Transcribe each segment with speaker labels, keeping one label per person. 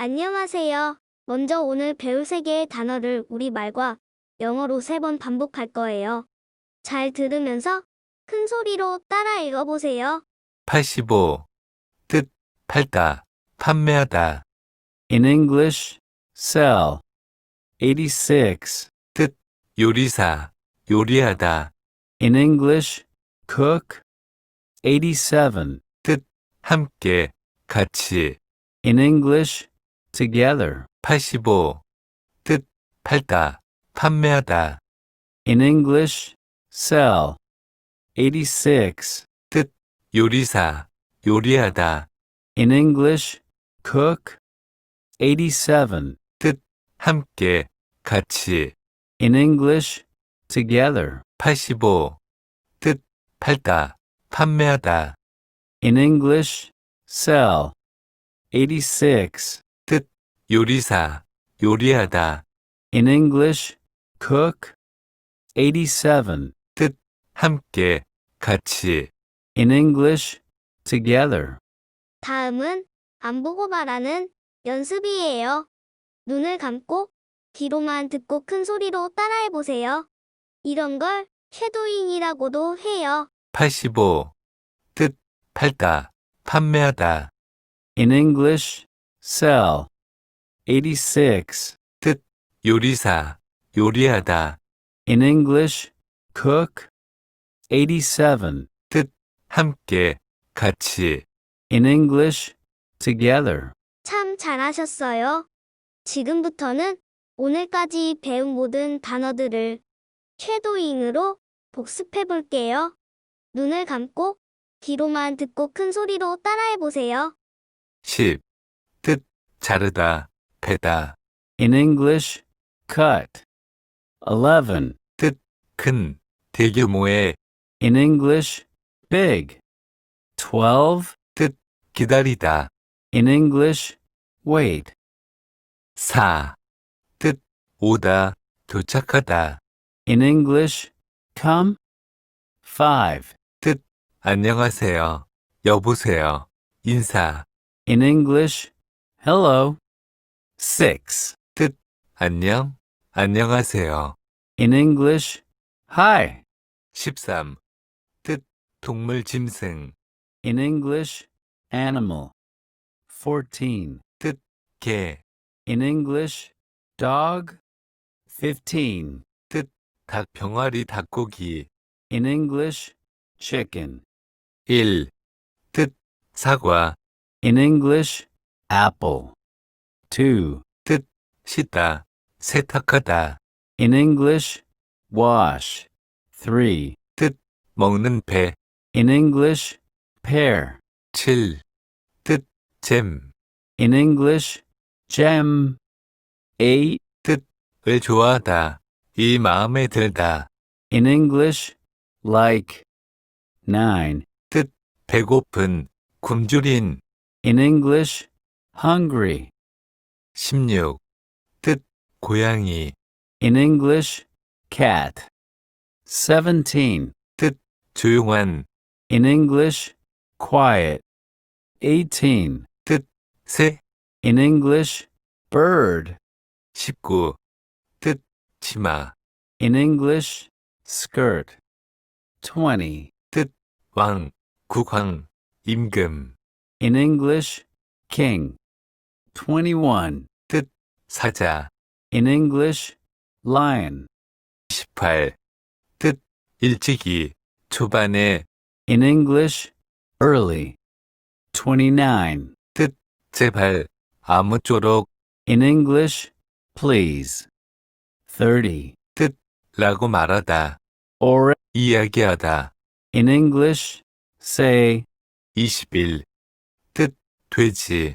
Speaker 1: 안녕하세요. 먼저 오늘 배울 세 개의 단어를 우리말과 영어로 세 번 반복할 거예요. 잘 들으면서 큰 소리로 따라 읽어보세요.
Speaker 2: 85. 뜻, 팔다, 판매하다.
Speaker 3: In English, sell. 86.
Speaker 2: 뜻, 요리사, 요리하다.
Speaker 3: In English, cook. 87.
Speaker 2: 함께, 같이.
Speaker 3: In English, together.
Speaker 2: 85. 뜻, 팔다, 판매하다.
Speaker 3: In English, sell. 86.
Speaker 2: 뜻, 요리사, 요리하다.
Speaker 3: In English, cook. 87.
Speaker 2: 뜻, 함께, 같이.
Speaker 3: In English, together.
Speaker 2: 85. 뜻, 팔다, 판매하다.
Speaker 3: In English, sell. 86.
Speaker 2: 요리사, 요리하다.
Speaker 3: In English, cook. 87.
Speaker 2: 뜻, 함께, 같이.
Speaker 3: In English, together.
Speaker 1: 다음은 안 보고 말하는 연습이에요. 눈을 감고 귀로만 듣고 큰 소리로 따라해 보세요. 이런 걸 쉐도잉이라고도 해요.
Speaker 2: 85. 뜻, 팔다, 판매하다.
Speaker 3: In English, sell. 86.
Speaker 2: 뜻, 요리사, 요리하다.
Speaker 3: In English, cook. 87.
Speaker 2: 뜻, 함께, 같이.
Speaker 3: In English, together.
Speaker 1: 참 잘하셨어요. 지금부터는 오늘까지 배운 모든 단어들을 쉐도잉으로 복습해 볼게요. 눈을 감고 귀로만 듣고 큰 소리로 따라해 보세요.
Speaker 2: 10. 뜻, 자르다. 베다.
Speaker 3: In English, cut. 11.
Speaker 2: 뜻, 큰, 대규모의.
Speaker 3: In English, big. 12.
Speaker 2: 뜻, 기다리다.
Speaker 3: In English, wait.
Speaker 2: 4. 뜻, 오다, 도착하다.
Speaker 3: In English, come. 5.
Speaker 2: 뜻, 안녕하세요. 여보세요. 인사.
Speaker 3: In English, hello.
Speaker 2: 6. 뜻, 안녕, 안녕하세요.
Speaker 3: In English, hi.
Speaker 2: 13. 뜻, 동물 짐승,
Speaker 3: In English, animal. 14.
Speaker 2: 개,
Speaker 3: In English, dog. 15.
Speaker 2: 닭 병아리 닭고기.
Speaker 3: In English, chicken.
Speaker 2: 1. 뜻, 사과,
Speaker 3: In English, apple. to 뜻,
Speaker 2: 씻다, 세탁하다.
Speaker 3: In English, wash. 3.
Speaker 2: 뜻, 먹는 배.
Speaker 3: In English, pear.
Speaker 2: 7. 뜻, 잼.
Speaker 3: In English, gem. 8.
Speaker 2: 뜻을 좋아하다. 이 마음에 들다.
Speaker 3: In English, like. 9.
Speaker 2: 뜻, 배고픈, 굶주린.
Speaker 3: In English, hungry.
Speaker 2: 16. 뜻, 고양이.
Speaker 3: In English, cat. 17.
Speaker 2: 뜻, 조용한.
Speaker 3: In English, quiet. 18.
Speaker 2: 뜻, 새.
Speaker 3: In English, bird.
Speaker 2: 19. 뜻, 치마.
Speaker 3: In English, skirt. 20.
Speaker 2: 뜻, 왕, 국왕, 임금.
Speaker 3: In English, king. 21.
Speaker 2: 사자
Speaker 3: in English, lion
Speaker 2: 18. 뜻 일찍이 초반에
Speaker 3: in English, early 29.
Speaker 2: 뜻 제발 아무쪼록
Speaker 3: in English, please 30.
Speaker 2: 뜻라고 말하다
Speaker 3: or
Speaker 2: 이야기하다
Speaker 3: in English, say
Speaker 2: 21. 뜻 돼지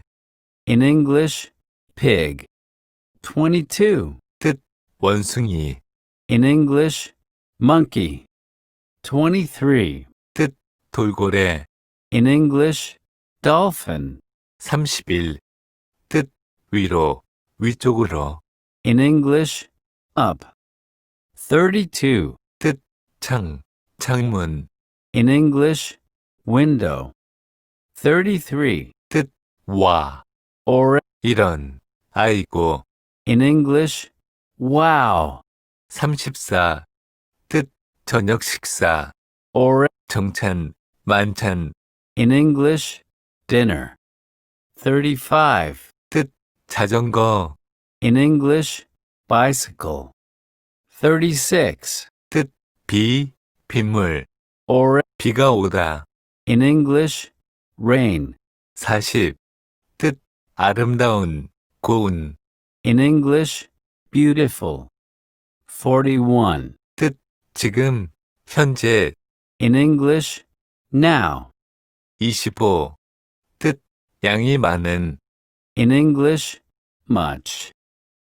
Speaker 3: in English, pig 22.
Speaker 2: 뜻, 원숭이.
Speaker 3: In English, monkey. 23.
Speaker 2: 뜻, 돌고래.
Speaker 3: In English, dolphin.
Speaker 2: 31. 뜻, 위로, 위쪽으로.
Speaker 3: In English, up. 32.
Speaker 2: 뜻, 창, 창문.
Speaker 3: In English, window. 33.
Speaker 2: 뜻,
Speaker 3: or,
Speaker 2: 이런, 아이고.
Speaker 3: In English, wow.
Speaker 2: 34. 뜻, 저녁 식사,
Speaker 3: or
Speaker 2: 정찬, 만찬.
Speaker 3: In English, dinner. 35.
Speaker 2: 뜻, 자전거.
Speaker 3: In English, bicycle. 36.
Speaker 2: 뜻, 비, 빗물,
Speaker 3: or
Speaker 2: 비가 오다.
Speaker 3: In English, rain.
Speaker 2: 40. 뜻, 아름다운, 고운.
Speaker 3: In English, beautiful. 41.
Speaker 2: 뜻, 지금, 현재.
Speaker 3: In English, now.
Speaker 2: 25. 뜻, 양이 많은.
Speaker 3: In English, much.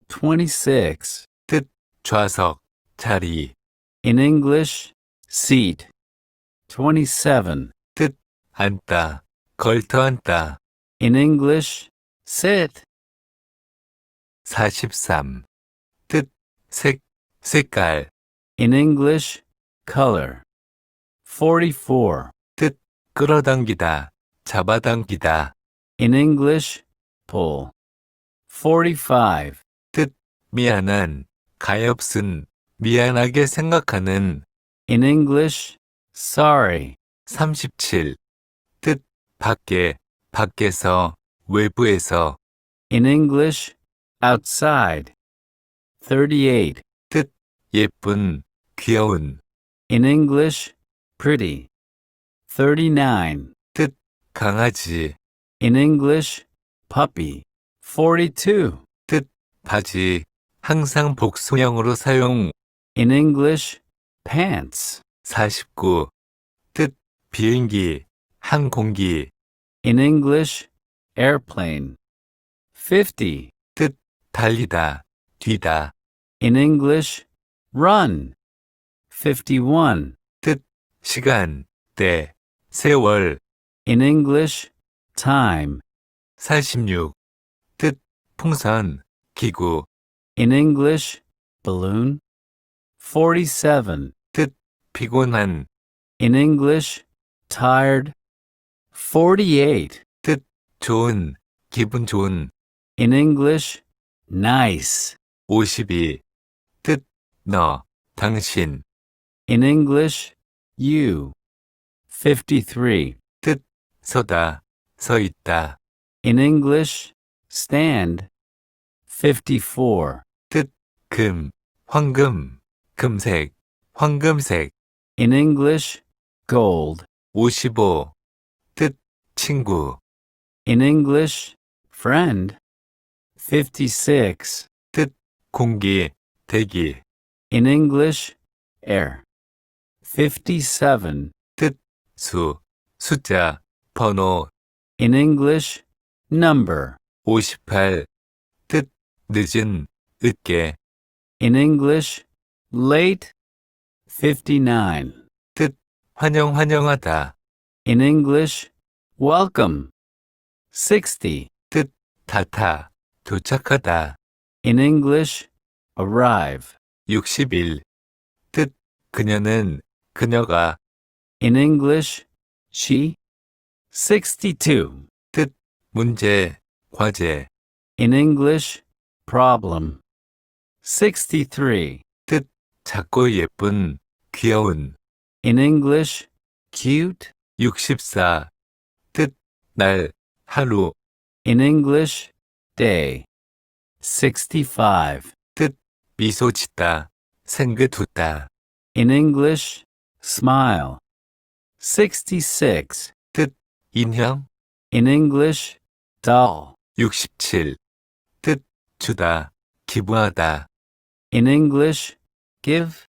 Speaker 3: 26.
Speaker 2: 뜻, 좌석, 자리.
Speaker 3: In English, seat. 27.
Speaker 2: 뜻, 앉다, 걸터 앉다.
Speaker 3: In English, sit.
Speaker 2: 43. 뜻, 색, 색깔.
Speaker 3: In English, color. 44.
Speaker 2: 뜻, 끌어당기다, 잡아당기다.
Speaker 3: In English, pull. 45.
Speaker 2: 뜻, 미안한, 가엾은, 미안하게 생각하는.
Speaker 3: In English, sorry.
Speaker 2: 37. 뜻, 밖에, 밖에서, 외부에서.
Speaker 3: In English, outside. 38.
Speaker 2: 뜻, 예쁜, 귀여운.
Speaker 3: In English, pretty. 39.
Speaker 2: 뜻, 강아지.
Speaker 3: In English, puppy. 42.
Speaker 2: 뜻, 바지. 항상 복소형으로 사용.
Speaker 3: In English, pants.
Speaker 2: 49. 뜻, 비행기, 항공기.
Speaker 3: In English, airplane. 50.
Speaker 2: 달리다, 뛰다.
Speaker 3: In English, run. 51.
Speaker 2: 뜻, 시간, 때, 세월.
Speaker 3: In English, time.
Speaker 2: 46. 뜻, 풍선, 기구.
Speaker 3: In English, balloon. 47.
Speaker 2: 뜻, 피곤한.
Speaker 3: In English, tired. 48.
Speaker 2: 뜻, 좋은, 기분 좋은.
Speaker 3: In English, nice.
Speaker 2: 52. 뜻, 너, 당신.
Speaker 3: In English, you. 53.
Speaker 2: 뜻, 서다, 서 있다.
Speaker 3: In English, stand. 54.
Speaker 2: 뜻, 금, 황금, 금색, 황금색.
Speaker 3: In English, gold.
Speaker 2: 55. 뜻, 친구.
Speaker 3: In English, friend. 56.
Speaker 2: 뜻, 공기, 대기.
Speaker 3: In English, air. 57.
Speaker 2: 뜻, 수, 숫자, 번호.
Speaker 3: In English, number.
Speaker 2: 58. 뜻, 늦은, 늦게.
Speaker 3: In English, late. 59.
Speaker 2: 뜻, 환영, 환영하다.
Speaker 3: In English, welcome. 60.
Speaker 2: 뜻, 닫아. 도착하다.
Speaker 3: In English, arrive.
Speaker 2: 61. 뜻, 그녀는, 그녀가.
Speaker 3: In English, she. 62.
Speaker 2: 뜻, 문제, 과제.
Speaker 3: In English, problem. 63.
Speaker 2: 뜻, 작고 예쁜, 귀여운.
Speaker 3: In English, cute.
Speaker 2: 64. 뜻, 날, 하루.
Speaker 3: In English, day. 65.
Speaker 2: 뜻, 미소 짓다, 생긋
Speaker 3: In English, smile. 66.
Speaker 2: 뜻, 인형.
Speaker 3: In English, doll.
Speaker 2: 67. 뜻, 주다, 기부하다.
Speaker 3: In English, give.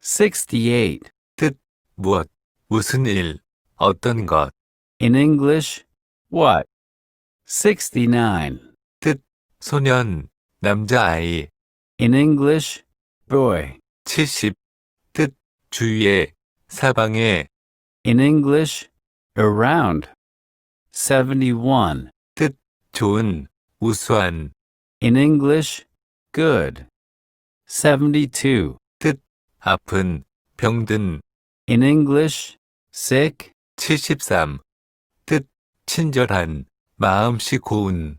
Speaker 3: 68.
Speaker 2: 뜻, 무엇, 무슨 일, 어떤 것.
Speaker 3: In English, what? 69.
Speaker 2: 소년, 남자아이.
Speaker 3: In English, boy.
Speaker 2: 70. 뜻, 주위에, 사방에.
Speaker 3: In English, around. 71.
Speaker 2: 뜻, 좋은, 우수한.
Speaker 3: In English, good. 72.
Speaker 2: 뜻, 아픈, 병든.
Speaker 3: In English, sick.
Speaker 2: 73. 뜻, 친절한, 마음씨 고운.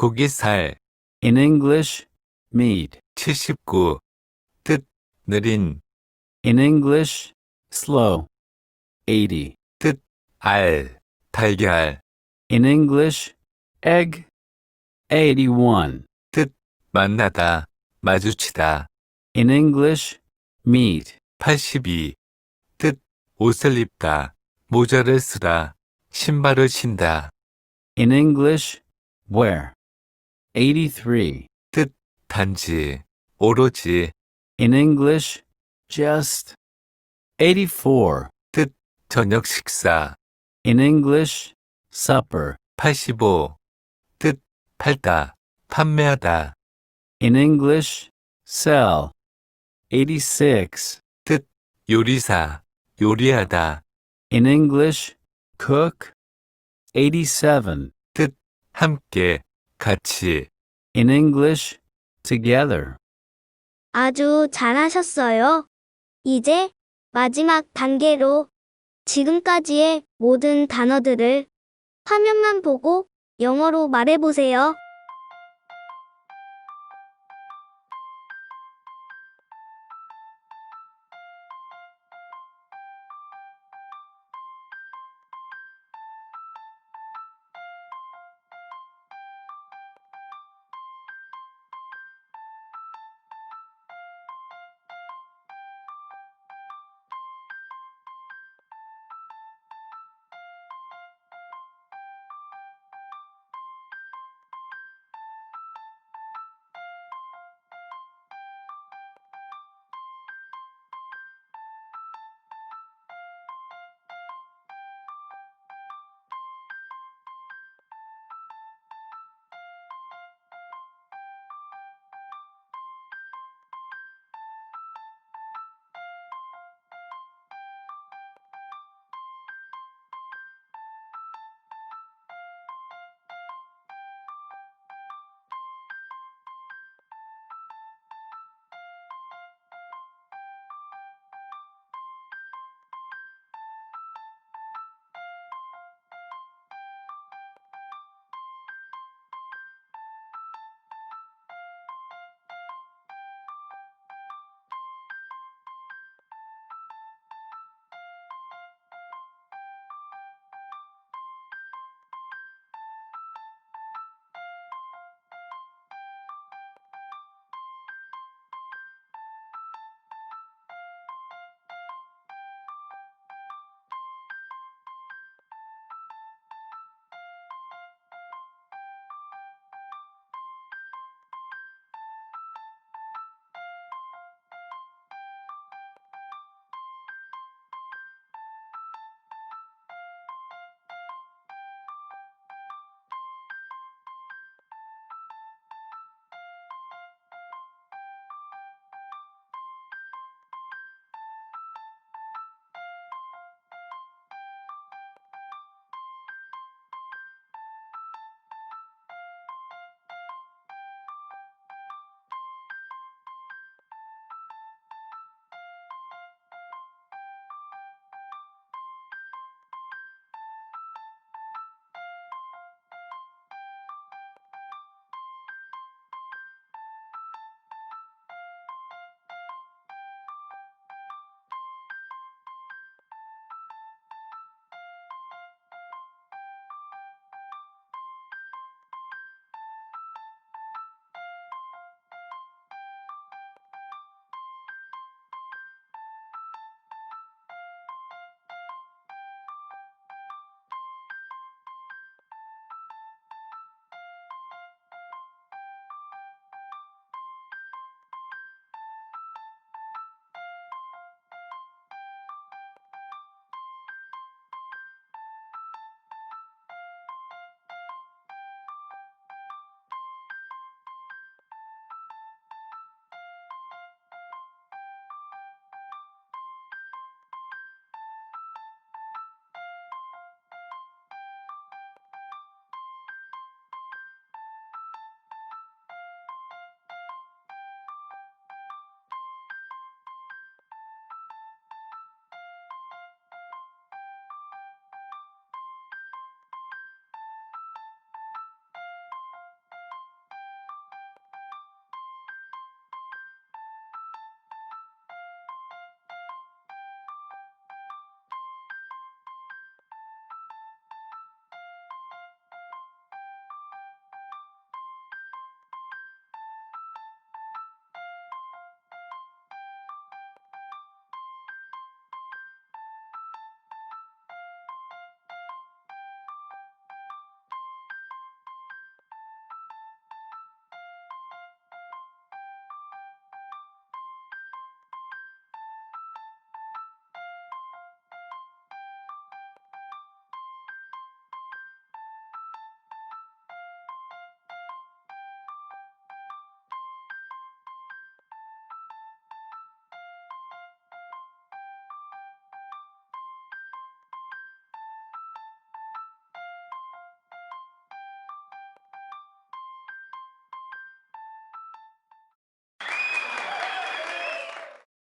Speaker 2: 고기살
Speaker 3: in English meat
Speaker 2: 79. 뜻 느린
Speaker 3: in English slow 80.
Speaker 2: 알 달걀
Speaker 3: in English egg 81.
Speaker 2: 뜻 만나다 마주치다
Speaker 3: in English meet
Speaker 2: 82. 뜻 옷을 입다 모자를 쓰다 신발을 신다
Speaker 3: in English wear 83.
Speaker 2: 뜻, 단지, 오로지.
Speaker 3: In English, just. 84.
Speaker 2: 뜻, 저녁 식사.
Speaker 3: In English, supper.
Speaker 2: 85. 뜻, 팔다, 판매하다.
Speaker 3: In English, sell. 86.
Speaker 2: 뜻, 요리사, 요리하다.
Speaker 3: In English, cook. 87.
Speaker 2: 뜻, 함께, 같이
Speaker 3: In English, together.
Speaker 1: 아주 잘하셨어요. 이제 마지막 단계로 지금까지의 모든 단어들을 화면만 보고 영어로 말해보세요.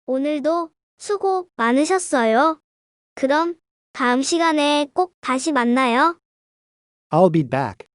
Speaker 1: 오늘도 수고 많으셨어요. 그럼 다음 시간에 꼭 다시 만나요.
Speaker 4: I'll be back.